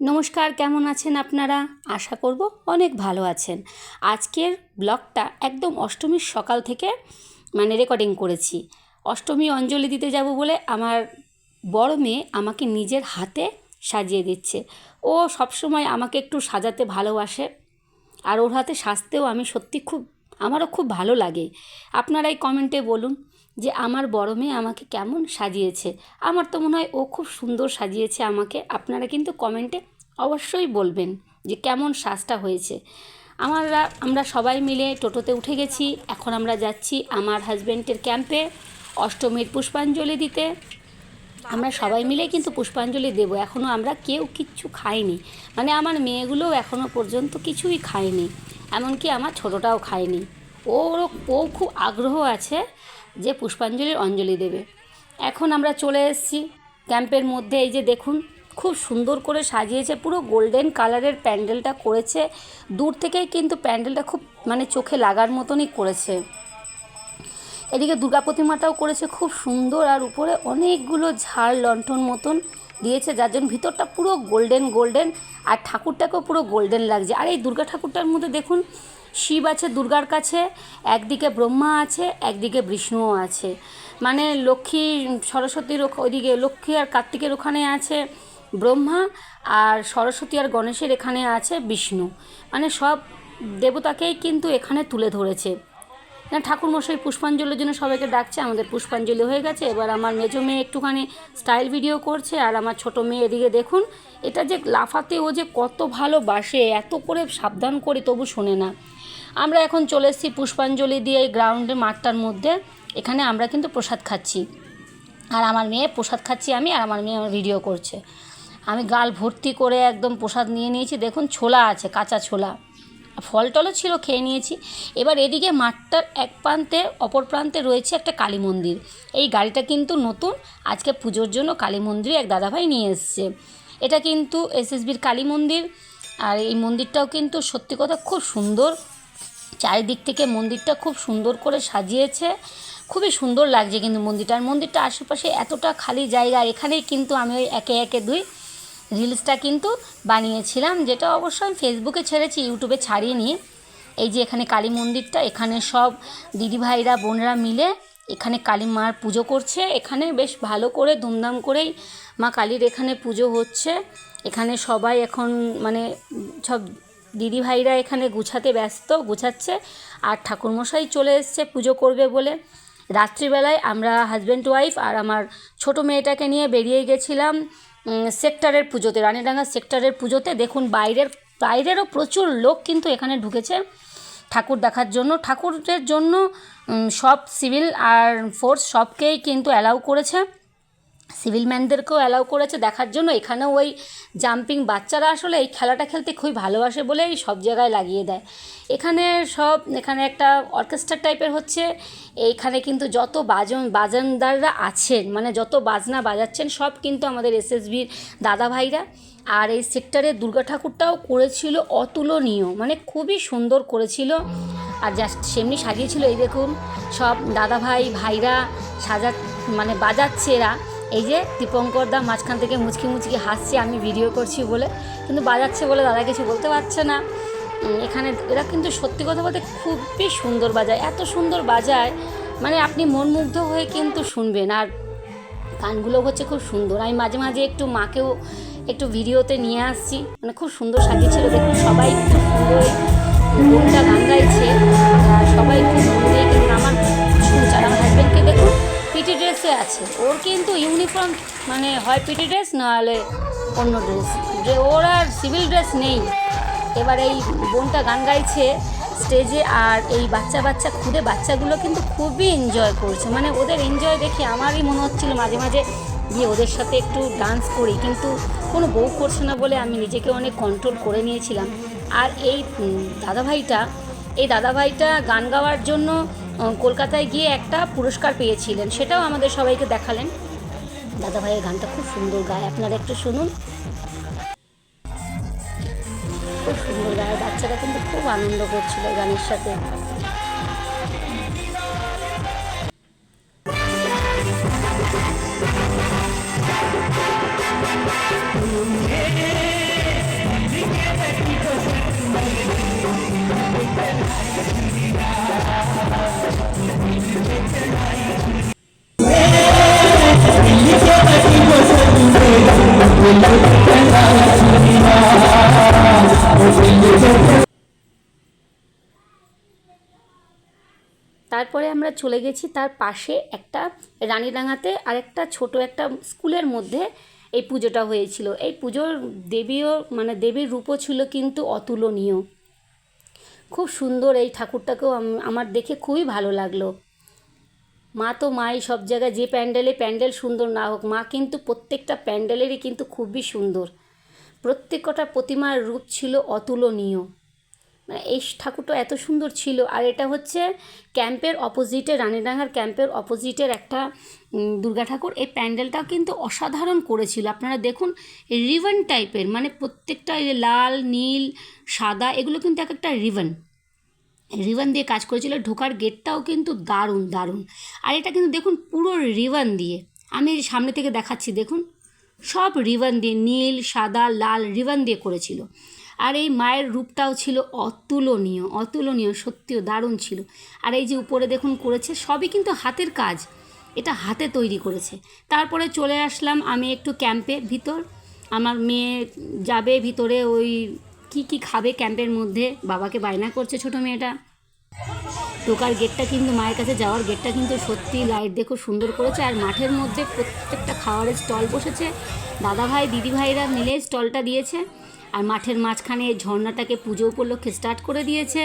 নমস্কার, কেমন আছেন আপনারা? আশা করব অনেক ভালো আছেন। আজকের ব্লগটা একদম অষ্টমীর সকাল থেকে মানে রেকর্ডিং করেছি। অষ্টমী অঞ্জলি দিতে যাব বলে আমার বড় মেয়ে আমাকে নিজের হাতে সাজিয়ে দিচ্ছে। ও সবসময় আমাকে একটু সাজাতে ভালোবাসে আর ওর হাতে সাজতেও আমি সত্যি খুব, আমারও খুব ভালো লাগে। আপনারাই কমেন্টে বলুন। যে আমার বড় মেয়ে আমাকে কেমন সাজিয়েছে। আমার তো মনে হয় ও খুব সুন্দর সাজিয়েছে আমাকে। আপনারা কিন্তু কমেন্টে অবশ্যই বলবেন যে কেমন সাজটা হয়েছে। আমরা আমরা সবাই মিলে টোটোতে উঠে গেছি। এখন আমরা যাচ্ছি আমার হাজব্যান্ডের ক্যাম্পে অষ্টমীর পুষ্পাঞ্জলি দিতে। আমরা সবাই মিলে কিন্তু পুষ্পাঞ্জলি দেবো। এখনও আমরা কেউ কিচ্ছু খাইনি। মানে আমার মেয়েগুলোও এখনও পর্যন্ত কিছুই খায়নি। এমনকি আমার ছোটোটাও খায়নি। ওরও ও খুব আগ্রহ আছে যে পুষ্পাঞ্জলির অঞ্জলি দেবে। এখন আমরা চলে এসেছি ক্যাম্পের মধ্যে। এই যে দেখুন, খুব সুন্দর করে সাজিয়েছে, পুরো গোল্ডেন কালারের প্যান্ডেলটা করেছে। দূর থেকেই কিন্তু প্যান্ডেলটা খুব মানে চোখে লাগার মতনই করেছে। এদিকে দুর্গা প্রতিমাটাও করেছে খুব সুন্দর, আর উপরে অনেকগুলো ঝাড় লণ্ঠন মতন দিয়েছে, যার জন্য ভিতরটা পুরো গোল্ডেন গোল্ডেন, আর ঠাকুরটাকেও পুরো গোল্ডেন লাগছে। আর এই দুর্গা ঠাকুরটার মধ্যে দেখুন শিব আছে, দুর্গার কাছে, একদিকে ব্রহ্মা আছে, একদিকে বিষ্ণুও আছে। মানে লক্ষ্মী, সরস্বতীর ওইদিকে লক্ষ্মী আর কার্তিকের ওখানে আছে ব্রহ্মা আর সরস্বতী আর গণেশের এখানে আছে বিষ্ণু। মানে সব দেবতাকেই কিন্তু এখানে তুলে ধরেছে। না, ঠাকুরমশাই পুষ্পাঞ্জলির জন্য সবাইকে ডাকছে, আমাদের পুষ্পাঞ্জলি হয়ে গেছে। এবার আমার মেজো মেয়ে একটুখানি স্টাইল ভিডিও করছে আর আমার ছোট মেয়ে এদিকে দেখুন, এটা যে লাফাতে ও যে কত ভালোবাসে, এত করে সাবধান করি তবু শোনে না। আমরা এখন চলে এসেছি পুষ্পাঞ্জলি দিয়ে এই গ্রাউন্ডে মাঠটার মধ্যে। এখানে আমরা কিন্তু প্রসাদ খাচ্ছি। আর আমার মেয়ে প্রসাদ খাচ্ছি আমি, আর আমার মেয়ে আমার ভিডিও করছে। আমি গাল ভর্তি করে একদম প্রসাদ নিয়ে নিয়েছি। দেখুন, ছোলা আছে, কাঁচা ছোলা। ফল টলও ছিল, খেয়ে নিয়েছি। এবার এদিকে মাঠটার এক প্রান্তে, অপর প্রান্তে রয়েছে একটা কালী মন্দির। এই গাড়িটা কিন্তু নতুন। আজকে পুজোর জন্য কালী মন্দিরে এক দাদাভাই নিয়ে এসছে। এটা কিন্তু এসএসবির কালী মন্দির। আর এই মন্দিরটাও কিন্তু সত্যি কথা খুব সুন্দর। চারিদিক থেকে মন্দিরটা খুব সুন্দর করে সাজিয়েছে। খুবই সুন্দর লাগছে কিন্তু মন্দিরটা। আর মন্দিরটা আশেপাশে এতটা খালি জায়গা এখানেই কিন্তু আমি ওই একে একে দুই রিলসটা কিন্তু বানিয়েছিলাম, যেটা অবশ্য আমি ফেসবুকে ছেড়েছি ইউটিউবে ছাড়িয়ে এই যে এখানে কালী মন্দিরটা, এখানে সব দিদিভাইরা, বোনরা মিলে এখানে কালী মার পুজো করছে। এখানে বেশ ভালো করে ধুমধাম করেই মা কালীর এখানে পুজো হচ্ছে। এখানে সবাই এখন মানে সব দিদিভাইরা এখানে গুছাতে ব্যস্ত, গুছাচ্ছে। আর ঠাকুরমশাই চলে এসছে পুজো করবে বলে। রাত্রিবেলায় আমরা হাজব্যান্ড ওয়াইফ আর আমার ছোট মেয়েটাকে নিয়ে বেরিয়ে গেছিলাম সেক্টরের পুজোতে, রানীডাঙ্গা সেক্টরের পুজোতে। দেখুন, বাইরের, বাইরেরও প্রচুর লোক কিন্তু এখানে ঢুকেছে ঠাকুর দেখার জন্য। ঠাকুরের জন্য সব সিভিল আর ফোর্স সবকেই কিন্তু অ্যালাউ করেছে। সিভিল ম্যানদেরকেও অ্যালাউ করেছে দেখার জন্য। এখানেও ওই জাম্পিং বাচ্চারা আসলে এই খেলাটা খেলতে খুবই ভালোবাসে বলেই সব জায়গায় লাগিয়ে দেয়। এখানে সব, এখানে একটা অর্কেস্ট্রা টাইপের হচ্ছে, এইখানে কিন্তু যত বাজন, বাজানদাররা আছেন মানে যত বাজনা বাজাচ্ছেন, সব কিন্তু আমাদের এসএসবির দাদা ভাইরা। আর এই সেক্টরে দুর্গা ঠাকুরটাও করেছিল অতুলনীয় মানে খুবই সুন্দর করেছিল। আর জাস্ট সেমনি সাজিয়েছিল, এই দেখুন, সব দাদা ভাই, ভাইরা সাজা মানে বাজাচ্ছে এরা। এই যে দীপঙ্কর দা মাঝখান থেকে মুচকি মুচকি হাসছে, আমি ভিডিও করছি বলে। কিন্তু বাজাচ্ছে বলে দাদা কিছু বলতে পারছে না। এখানে এরা কিন্তু সত্যি কথা বলতে খুবই সুন্দর বাজায়। এত সুন্দর বাজায় মানে আপনি মনমুগ্ধ হয়ে কিন্তু শুনবেন। আর গানগুলো হচ্ছে খুব সুন্দর। আমি মাঝে মাঝে একটু মাকেও একটু ভিডিওতে নিয়ে আসছি। মানে খুব সুন্দর সাজিয়েছিল। দেখুন, সবাই খুব সুন্দর বোনটা গান গাইছে। সবাই খুব সুন্দর আমার আমার হাজব্যান্ডকে দেখুন পিটি ড্রেসে আছে। ওর কিন্তু ইউনিফর্ম মানে হয় পিটি ড্রেস, নাহলে অন্য ড্রেস। যে ওর আর সিভিল ড্রেস নেই। এবার এই বোনটা গান গাইছে স্টেজে, আর এই বাচ্চা বাচ্চা খুদে বাচ্চাগুলো কিন্তু খুবই এনজয় করছে। মানে ওদের এনজয় দেখে আমারই মনে হচ্ছিল মাঝে মাঝে গিয়ে ওদের সাথে একটু ডান্স করি। কিন্তু কোনো বউ করছে না বলে আমি নিজেকে অনেক কন্ট্রোল করে নিয়েছিলাম। আর এই দাদাভাইটা এই দাদাভাইটা গান গাওয়ার জন্য কলকাতায় গিয়ে একটা পুরস্কার পেয়েছিলেন, সেটাও আমাদের সবাইকে দেখালেন দাদাভাইয়ের গানটা খুব সুন্দর গায়, আপনারা একটু শুনুন খুব সুন্দর গায়, বাচ্চারা কিন্তু খুব আনন্দ করছিল গানের সাথে Yeah. তারপরে আমরা চলে গেছি তার পাশে একটা রানীডাঙাতে আর একটা ছোট একটা স্কুলের মধ্যে এই পুজোটা হয়েছিল। এই পুজোর দেবীও মানে দেবীর রূপও ছিল কিন্তু অতুলনীয়। খুব সুন্দর এই ঠাকুরটাকেও আমার দেখে খুবই ভালো লাগল। মা তো মাই সব জায়গায় যে প্যান্ডেলে প্যান্ডেল সুন্দর না হোক, মা কিন্তু প্রত্যেকটা প্যান্ডেলেরই কিন্তু খুবই সুন্দর। প্রত্যেকটা প্রতিমার রূপ ছিল অতুলনীয়। মানে এই ঠাকুরটা এত সুন্দর ছিল। আর এটা হচ্ছে ক্যাম্পের অপোজিটে, রানীডাঙ্গার ক্যাম্পের অপোজিটের একটা দুর্গা ঠাকুর। এই প্যান্ডেলটাও কিন্তু অসাধারণ করেছিল। আপনারা দেখুন, রিবন টাইপের মানে প্রত্যেকটা লাল, নীল, সাদা, এগুলো কিন্তু এক একটা রিবন। রিবন দিয়ে কাজ করেছিল, ঢোকার গেটটাও কিন্তু দারুণ দারুণ। আর এটা কিন্তু দেখুন পুরো রিবন দিয়ে। আমি সামনে থেকে দেখাচ্ছি, দেখুন। সব রিবন দিয়ে, নীল, সাদা, লাল রিবন দিয়ে করেছিল। আর এই মায়ের রূপটাও ছিল অতুলনীয় অতুলনীয়, সত্যিও দারুণ ছিল। আর এই যে উপরে দেখুন করেছে, সবই কিন্তু হাতের কাজ। এটা হাতে তৈরি করেছে। তারপরে চলে আসলাম আমি একটু ক্যাম্পে ভিতর। আমার মেয়ে যাবে ভিতরে ওই কি কি খাবে ক্যাম্পের মধ্যে? বাবাকে বায়না করছে ছোটো মেয়েটা। ঢোকার গেটটা কিন্তু মায়ের কাছে যাওয়ার গেটটা কিন্তু সত্যি লাইট দেখো সুন্দর করেছে। আর মাঠের মধ্যে প্রত্যেকটা খাওয়ারের স্টল বসেছে। দাদা ভাই, দিদি ভাইরা মিলে স্টলটা দিয়েছে। আর মাঠের মাঝখানে এই ঝর্ণাটাকে পুজো উপলক্ষে স্টার্ট করে দিয়েছে।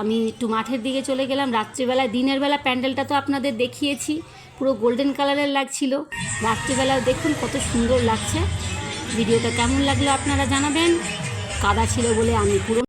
আমি একটু মাঠের দিকে চলে গেলাম। রাত্রিবেলায়, দিনের বেলা প্যান্ডেলটা তো আপনাদের দেখিয়েছি। পুরো গোল্ডেন কালারের লাগছিল। রাত্রিবেলাও দেখুন কত সুন্দর লাগছে। ভিডিওটা কেমন লাগল আপনারা জানাবেন। কাদা ছিল বলে আমি পুরো